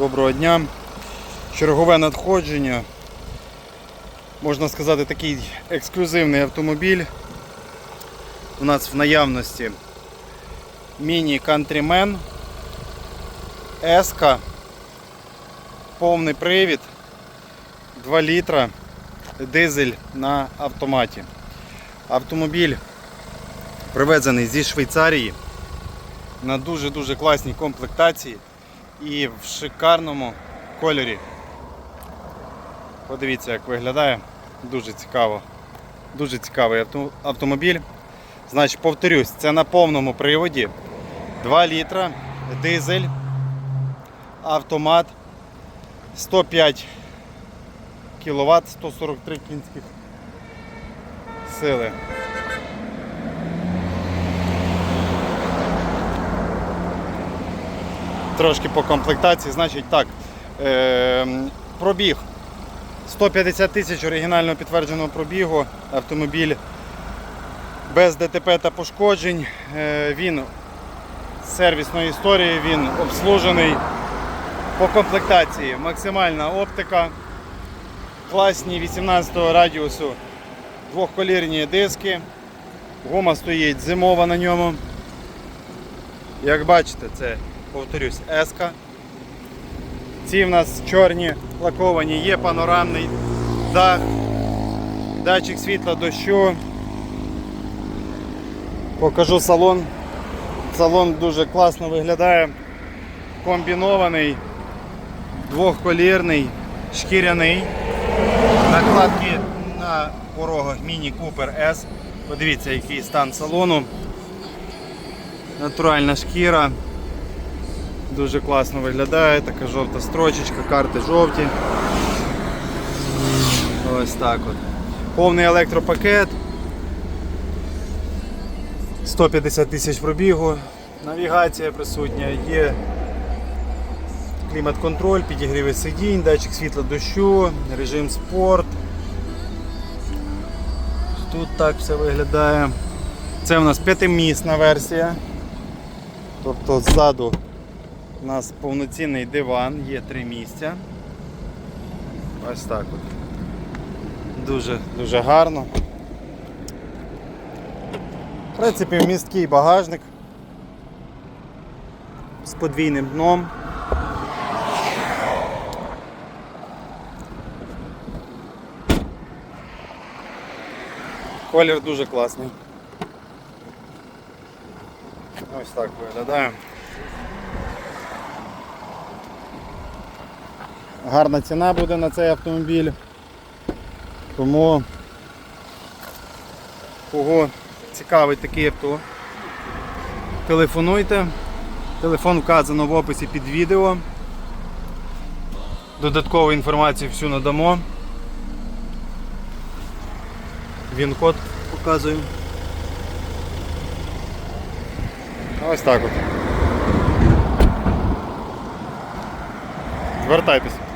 Доброго дня. Чергове надходження. Можна сказати, такий ексклюзивний автомобіль. У нас в наявності Міні Countryman S, повний привід, 2 літра, дизель на автоматі. Автомобіль привезений зі Швейцарії на дуже-дуже класній комплектації і в шикарному кольорі. Подивіться, як виглядає. Дуже цікаво. Дуже цікавий автомобіль. Значить, повторюсь, це на повному приводі. 2 літра, дизель, автомат, 105 кВт, 143 кінських сили. Трошки по комплектації, значить так. Е, пробіг 150 тисяч оригінального підтвердженого пробігу. Автомобіль без ДТП та пошкоджень. Е, він з сервісної історії, він обслужений по комплектації. Максимальна оптика, класні 18 радіусу, двохколірні диски. Гума стоїть зимова на ньому. Як бачите, це, повторюсь, еска. Ці в нас чорні лаковані, є панорамний дах, датчик світла дощу. Покажу салон. Салон дуже класно виглядає. Комбінований, двохколірний, шкіряний. Накладки на порогах Міні Cooper S. Подивіться, який стан салону. Натуральна шкіра. Дуже класно виглядає, така жовта строчечка, карти жовті. Ось так от. Повний електропакет. 150 тисяч пробігу, навігація присутня, є клімат-контроль, підігріви сидінь, датчик світла дощу, режим спорт. Тут так все виглядає. Це у нас п'ятимісна версія. Тобто ззаду у нас повноцінний диван, є три місця. Ось так от. Дуже, дуже гарно. В принципі, місткий багажник з подвійним дном. Колір дуже класний. Ось так виглядає. Гарна ціна буде на цей автомобіль. Тому кого цікавить такий авто, телефонуйте. Телефон вказано в описі під відео. Додаткову інформацію всю надамо. Він код показую. Ось так от. Звертайтесь.